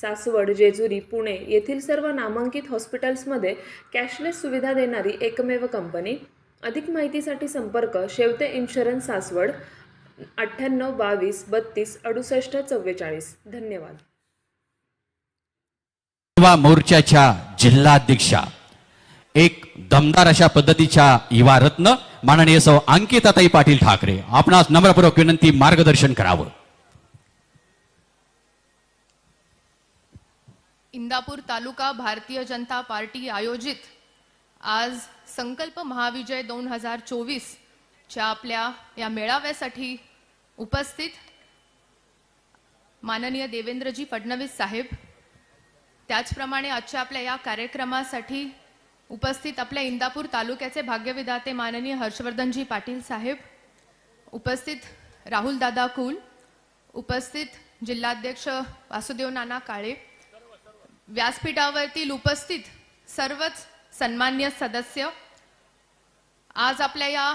सासवड जेजुरी पुणे येथील सर्व नामांकित हॉस्पिटल्समध्ये कॅशलेस सुविधा देणारी एकमेव कंपनी. अधिक माहितीसाठी संपर्क शेवते इन्शुरन्स सासवड अठ्ठ्याण्णव बावीस बत्तीस अडुसष्ट चव्वेचाळीस. धन्यवाद. युवा मोर्चाच्या जिल्हाध्यक्षा एक दमदार अशा पद्धतीच्या युवा रत्न माननीय सौ अंकिताताई पाटील ठाकरे. आपणास नम्रपूर्वक विनंती मार्गदर्शन करावं. इंदापूर तालुका भारतीय जनता पार्टी आयोजित आज संकल्प महाविजय दोन हजार चोवीसच्या आपल्या या मेळाव्यासाठी उपस्थित माननीय देवेंद्रजी फडणवीस साहेब. त्याचप्रमाणे आजच्या आपल्या या कार्यक्रमासाठी उपस्थित आपल्या इंदापूर तालुक्याचे भाग्यविधाते माननीय हर्षवर्धनजी पाटील साहेब. उपस्थित राहुल दादा कुल. उपस्थित जिल्हाध्यक्ष वासुदेव नाना काळे. व्यासपीठावरतील उपस्थित सर्वच सन्मान्य सदस्य आज आपल्या या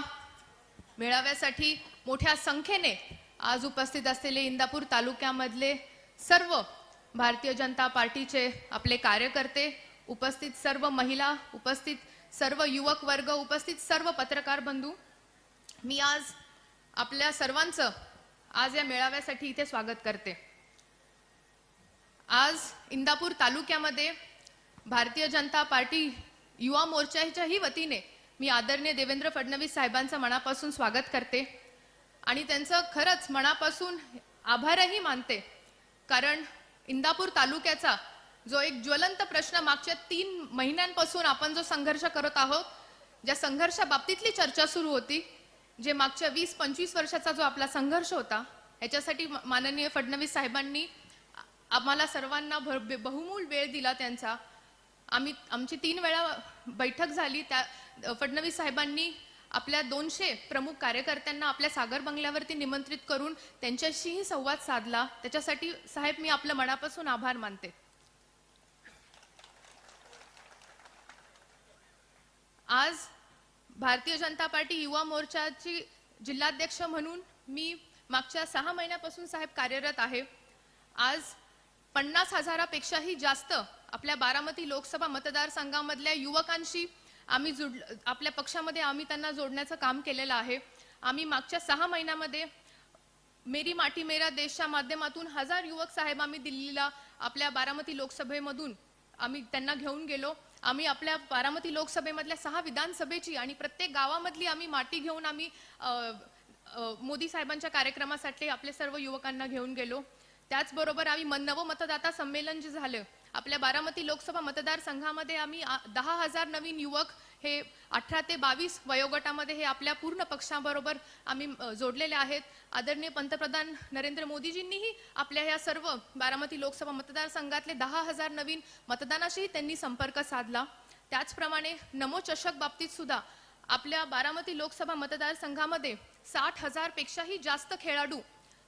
मेळाव्यासाठी मोठ्या संख्येने आज उपस्थित असलेले इंदापूर तालुक्यामधले सर्व भारतीय जनता पार्टीचे आपले कार्यकर्ते उपस्थित सर्व महिला उपस्थित सर्व युवक वर्ग उपस्थित सर्व पत्रकार बंधू मी आज आपल्या सर्वांचं आज या मेळाव्यासाठी इथे स्वागत करते. आज इंदापूर तालुक्यामध्ये भारतीय जनता पार्टी युवा मोर्चाच्याही वतीने मी आदरणीय देवेंद्र फडणवीस साहेबांचं मनापासून स्वागत करते. आणि त्यांचं खरंच मनापासून आभारही मानते. कारण इंदापूर तालुक्याचा जो एक ज्वलंत प्रश्न मागच्या तीन महिन्यांपासून आपण जो संघर्ष करत आहोत ज्या संघर्षाबाबतीतली चर्चा सुरू होती जे मागच्या वीस पंचवीस वर्षाचा जो आपला संघर्ष होता याच्यासाठी माननीय फडणवीस साहेबांनी आम्हाला सर्वांना भर बहुमूल वेळ दिला त्यांचा. आम्ही आमची तीन वेळा बैठक झाली. त्या फडणवीस साहेबांनी आपल्या दोनशे प्रमुख कार्यकर्त्यांना आपल्या सागर बंगल्यावरती निमंत्रित करून त्यांच्याशीही संवाद साधला. त्याच्यासाठी साहेब मी आपलं मनापासून आभार मानते. आज भारतीय जनता पार्टी युवा मोर्चाची जिल्हाध्यक्ष म्हणून मी मागच्या सहा महिन्यापासून साहेब कार्यरत आहे. आज पन्नास हजारापेक्षाही जास्त आपल्या बारामती लोकसभा मतदारसंघामधल्या युवकांशी आम्ही जुड आपल्या पक्षामध्ये आम्ही त्यांना जोडण्याचं काम केलेलं आहे. आम्ही मागच्या सहा महिन्यामध्ये मेरी माटी मेरा देशच्या माध्यमातून हजार युवक साहेब आम्ही दिल्लीला आपल्या बारामती लोकसभेमधून आम्ही त्यांना घेऊन गेलो. आम्ही आपल्या बारामती लोकसभेमधल्या सहा विधानसभेची आणि प्रत्येक गावामधली आम्ही माटी घेऊन आम्ही मोदी साहेबांच्या कार्यक्रमासाठी आपल्या सर्व युवकांना घेऊन गेलो. त्याचबरोबर आम्ही मन- नवमतदाता संमेलन जे झालं आपल्या बारामती लोकसभा मतदारसंघामध्ये आम्ही दहा हजार नवीन युवक हे अठरा ते बावीस वयोगटामध्ये हे आपल्या पूर्ण पक्षाबरोबर आम्ही जोडलेले आहेत. आदरणीय पंतप्रधान नरेंद्र मोदीजींनीही आपल्या ह्या सर्व बारामती लोकसभा मतदारसंघातले दहा हजार नवीन मतदानाशीही त्यांनी संपर्क साधला. त्याचप्रमाणे नमो चषक बाबतीत सुद्धा आपल्या बारामती लोकसभा मतदारसंघामध्ये साठ हजारपेक्षाही जास्त खेळाडू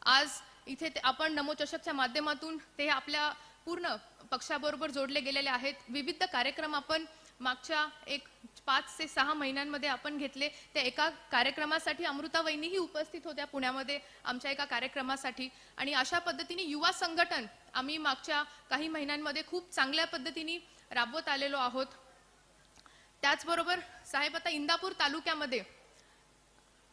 आज इथे ते- आपण नमोचषकच्या माध्यमातून ते आपल्या पूर्ण पक्षाबरोबर जोडले गेलेले आहेत. विविध कार्यक्रम आपण मागच्या एक पाच ते सहा महिन्यांमध्ये आपण घेतले. त्या एका कार्यक्रमासाठी अमृतावहिनीही उपस्थित होत्या पुण्यामध्ये आमच्या एका कार्यक्रमासाठी. आणि अशा पद्धतीने युवा संघटन आम्ही मागच्या काही महिन्यांमध्ये खूप चांगल्या पद्धतीने राबवत आलेलो आहोत. त्याचबरोबर साहेब आता इंदापूर तालुक्यामध्ये.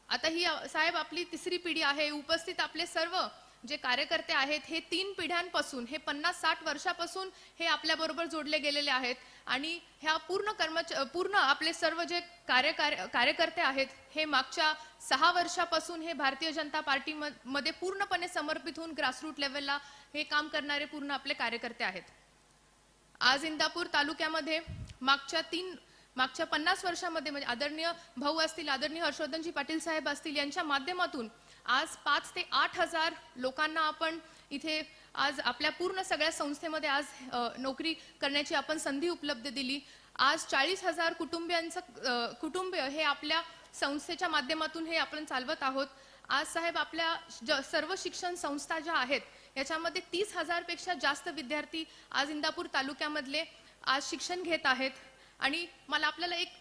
आता ही साहेब आपली तिसरी पिढी आहे. उपस्थित आपले सर्व जे कार्यकर्ते आहेत हे तीन पिढ्यांपासून हे पन्नास साठ वर्षापासून हे आपल्याबरोबर जोडले गेलेले आहेत. आणि ह्या पूर्ण कर्मच पूर्ण आपले सर्व जे कार्य कार्यकर्ते आहेत हे मागच्या सहा वर्षापासून हे भारतीय जनता पार्टी मध्ये पूर्णपणे समर्पित होऊन ग्रासरूट लेवलला हे काम करणारे पूर्ण आपले कार्यकर्ते आहेत. आज इंदापूर तालुक्यामध्ये मागच्या तीन मागच्या पन्नास वर्षामध्ये म्हणजे आदरणीय भाऊ असतील आदरणीय हर्षवर्धनजी पाटील साहेब असतील यांच्या माध्यमातून आज पाच ते आठ हजार लोकांना आपण इथे आज आपल्या पूर्ण सगळ्या संस्थेमध्ये आज नोकरी करण्याची आपण संधी उपलब्ध दिली. आज चाळीस हजार कुटुंबियांचं कुटुंबीय हे आपल्या संस्थेच्या माध्यमातून हे आपण चालवत आहोत. आज साहेब आपल्या ज- सर्व शिक्षण संस्था ज्या आहेत याच्यामध्ये तीस हजारपेक्षा जास्त विद्यार्थी आज इंदापूर तालुक्यामधले आज शिक्षण घेत आहेत. आणि मला आपल्याला एक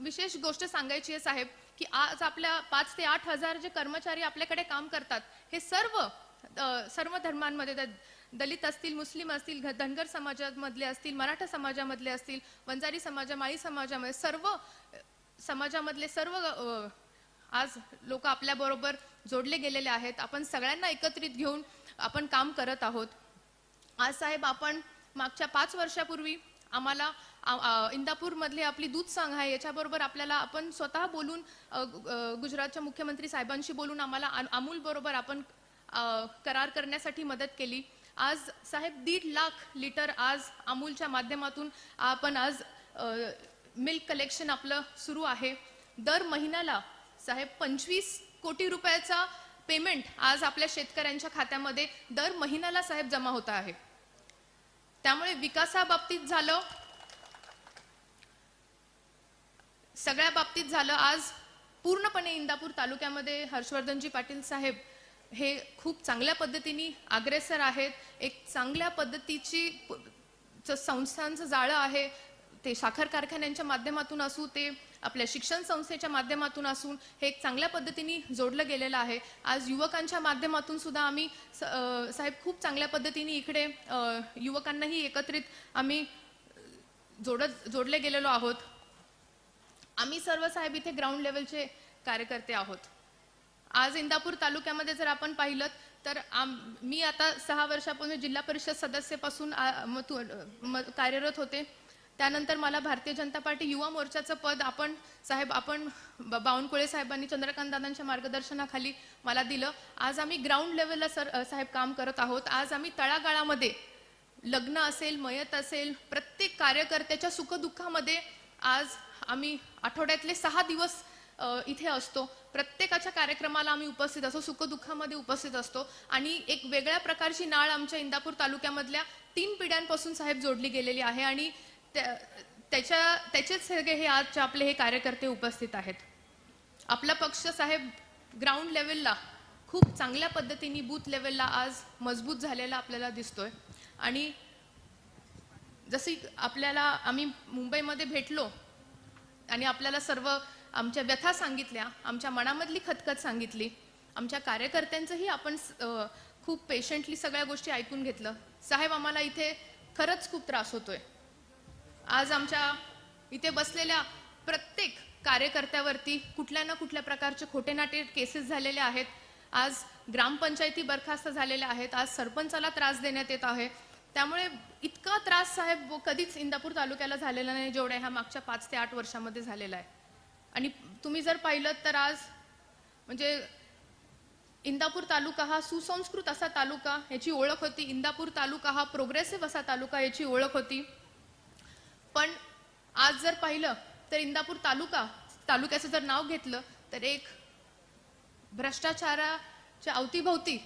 विशेष गोष्ट सांगायची आहे साहेब. की आज आपल्या पाच ते आठ हजार जे कर्मचारी आपल्याकडे काम करतात हे सर्व सर्व धर्मांमध्ये द- दलित असतील मुस्लिम असतील घ- धनगर समाजामधले असतील मराठा समाजामधले असतील वंजारी समाजा माळी समाजामध्ये सर्व समाजामधले सर्व आज लोक आपल्याबरोबर जोडले गेलेले आहेत. आपण सगळ्यांना एकत्रित घेऊन आपण काम करत आहोत. आज साहेब आपण मागच्या पाच वर्षापूर्वी आम्हाला इंदापूरमधले आपली दूध संघ आहे याच्याबरोबर आपल्याला आपण स्वतः बोलून गुजरातच्या मुख्यमंत्री साहेबांशी बोलून आम्हाला अमूलबरोबर आपण करार करण्यासाठी मदत केली. आज साहेब दीड लाख लिटर आज अमूलच्या माध्यमातून आपण आज मिल्क कलेक्शन आपलं सुरू आहे. दर महिन्याला साहेब पंचवीस कोटी रुपयाचा पेमेंट आज आपल्या शेतकऱ्यांच्या खात्यामध्ये दर महिन्याला साहेब जमा होत आहे. त्यामुळे विकासाबाबतीत झालं सगळ्या बाबतीत झालं. आज पूर्णपणे इंदापूर तालुक्यामध्ये हर्षवर्धनजी पाटील साहेब हे खूप चांगल्या पद्धतीने अग्रेसर आहेत. एक चांगल्या पद्धतीची संस्थांचं जाळं आहे. ते साखर कारखान्यांच्या माध्यमातून असू ते आपल्या शिक्षण संस्थेच्या माध्यमातून असून हे एक चांगल्या पद्धतीने जोडलं गेलेलं आहे. आज युवकांच्या माध्यमातून सुद्धा आम्ही स- साहेब खूप चांगल्या पद्धतीने इकडे युवकांनाही एकत्रित आम्ही जोडत जोडले गेलेलो आहोत. आम्ही सर्व साहेब इथे ग्राउंड लेवलचे कार्यकर्ते आहोत. आज इंदापूर तालुक्यामध्ये जर आपण पाहिलं तर आम मी आता सहा वर्षापूर्वी जिल्हा परिषद सदस्यपासून म- कार्यरत होते. त्यानंतर मला भारतीय जनता पार्टी युवा मोर्चाचं पद आपण साहेब आपण ब- बावनकुळे साहेबांनी चंद्रकांत दादांच्या मार्गदर्शनाखाली मला दिलं. आज आम्ही ग्राउंड लेवलला सर साहेब काम करत आहोत. आज आम्ही तळागाळामध्ये लग्न असेल मयत असेल प्रत्येक कार्यकर्त्याच्या सुखदुःखामध्ये आज आम्ही आठवड्यातले सहा दिवस इथे असतो. प्रत्येकाच्या कार्यक्रमाला आम्ही उपस्थित असतो. सुखदुःखामध्ये उपस्थित असतो. आणि एक वेगळ्या प्रकारची नाळ आमच्या इंदापूर तालुक्यामधल्या तीन पिढ्यांपासून साहेब जोडली गेलेली आहे. आणि त्या- त्याच्या त्याचेच सगळे हे आजचे आपले हे कार्यकर्ते उपस्थित आहेत. आपला पक्ष साहेब ग्राउंड लेवलला खूप चांगल्या पद्धतीने बूथ लेवलला आज मजबूत झालेला आपल्याला दिसतोय. आणि जशी आपल्याला आम्ही मुंबईमध्ये भेटलो आणि आपल्याला सर्व आमच्या व्यथा सांगितल्या आमच्या मनामधली खतखत सांगितली आमच्या कार्यकर्त्यांचंही आपण स- खूप पेशंटली सगळ्या गोष्टी ऐकून घेतलं. साहेब आम्हाला इथे खरंच खूप त्रास होतोय. आज आमच्या इथे बसलेल्या प्रत्येक कार्यकर्त्यावरती कुठल्या ना कुठल्या प्रकारचे खोटे नाटे केसेस झालेले आहेत. आज ग्रामपंचायती बरखास्त झालेल्या आहेत. आज सरपंचाला त्रास देण्यात येत आहे. त्यामुळे इतका त्रास साहेब कधीच इंदापूर तालुक्याला झालेला नाही जेवढ्या ह्या मागच्या पाच ते आठ वर्षामध्ये झालेला आहे. आणि तुम्ही जर पाहिलं तर आज म्हणजे इंदापूर तालुका हा सुसंस्कृत असा तालुका याची ओळख होती. इंदापूर तालुका हा प्रोग्रेसिव्ह असा तालुका याची ओळख होती. पण आज जर पाहिलं तर इंदापूर तालुका तालुक्याचं जर नाव घेतलं तर एक भ्रष्टाचाराच्या अवतीभोवती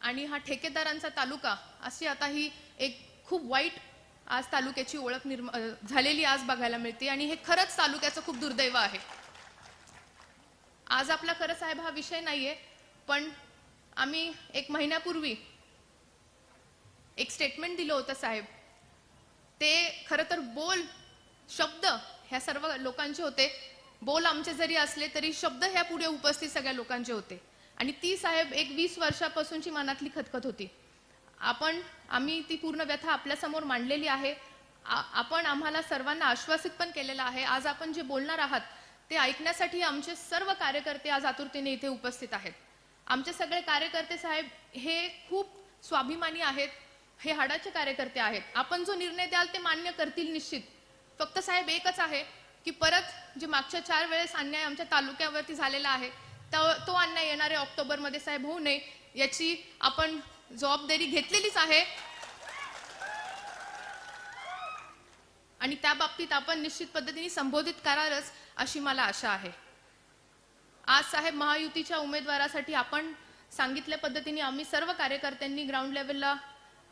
आणि हा ठेकेदारांचा तालुका अशी आता ही एक खूप वाईट आज तालुक्याची ओळख निर्म झालेली आज बघायला मिळते आणि हे खरंच तालुक्याचं खूप दुर्दैव आहे. आज आपला खरं साहेब हा विषय नाहीये पण आम्ही एक महिन्यापूर्वी एक स्टेटमेंट दिलं होतं साहेब. ते खरं तर बोल शब्द ह्या सर्व लोकांचे होते. बोल आमचे जरी असले तरी शब्द ह्या पुढे उपस्थित सगळ्या लोकांचे होते. आणि ती साहेब एक वीस वर्षापासूनची मनातली खतखत होती. आपण आम्ही ती पूर्ण व्यथा आपल्यासमोर मांडलेली आहे. आपण आम्हाला सर्वांना आश्वासित पण केलेलं आहे. आज आपण जे बोलणार आहात ते ऐकण्यासाठी आमचे सर्व कार्यकर्ते आज आतुरतेने इथे उपस्थित आहेत. आमचे सगळे कार्यकर्ते साहेब हे खूप स्वाभिमानी आहेत. हे हाडाचे कार्यकर्ते आहेत. आपण जो निर्णय द्याल ते मान्य करतील निश्चित. फक्त साहेब एकच आहे की परत जे मागच्या चार वेळेस अन्याय आमच्या तालुक्यावरती झालेला आहे तो तो अन्याय येणाऱ्या ऑक्टोबरमध्ये साहेब होऊ नये याची आपण जबाबदारी घेतलेलीच आहे. आणि त्या बाबतीत आपण निश्चित पद्धतीने संबोधित करालच अशी मला आशा आहे. आज साहेब महायुतीच्या उमेदवारासाठी आपण सांगितल्या पद्धतीने आम्ही सर्व कार्यकर्त्यांनी ग्राउंड लेवलला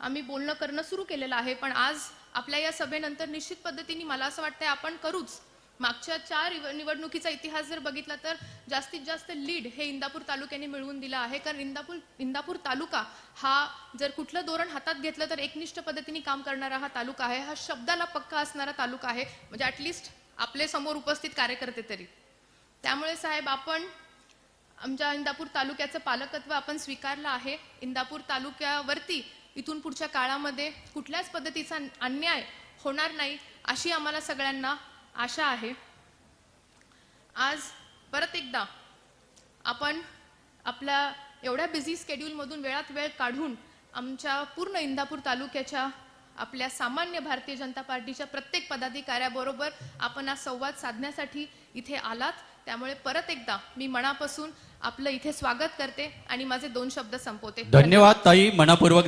आम्ही बोलणं करणं सुरू केलेलं आहे पण आज आपल्या या सभेनंतर निश्चित पद्धतीने मला असं वाटतंय आपण करूच. मागच्या चार निवडणुकीचा इतिहास जर बघितला तर जास्तीत जास्त लीड हे इंदापूर तालुक्याने मिळवून दिलं आहे. कारण इंदापूर इंदापूर तालुका हा जर कुठलं धोरण हातात घेतलं तर एकनिष्ठ पद्धतीने काम करणारा हा तालुका आहे. हा शब्दाला पक्का असणारा तालुका आहे. म्हणजे ॲटलिस्ट आपले समोर उपस्थित कार्यकर्ते तरी. त्यामुळे साहेब आपण आमच्या इंदापूर तालुक्याचं पालकत्व आपण स्वीकारलं आहे. इंदापूर तालुक्यावरती इथून पुढच्या काळामध्ये कुठल्याच पद्धतीचा अन्याय होणार नाही अशी आम्हाला सगळ्यांना आशा आहे. आज परत एकदा आपण आपल्या एवढ्या बिझी स्केड्यूलमधून वेळात वेळ काढून आमच्या पूर्ण इंदापूर तालुक्याच्या आपल्या सामान्य भारतीय जनता पार्टीच्या प्रत्येक पदाधिकाऱ्याबरोबर आपण आज संवाद साधण्यासाठी इथे आलात. त्यामुळे परत एकदा मी मनापासून आपलं इथे स्वागत करते आणि माझे दोन शब्द संपवते. धन्यवाद ताई मनापूर्वक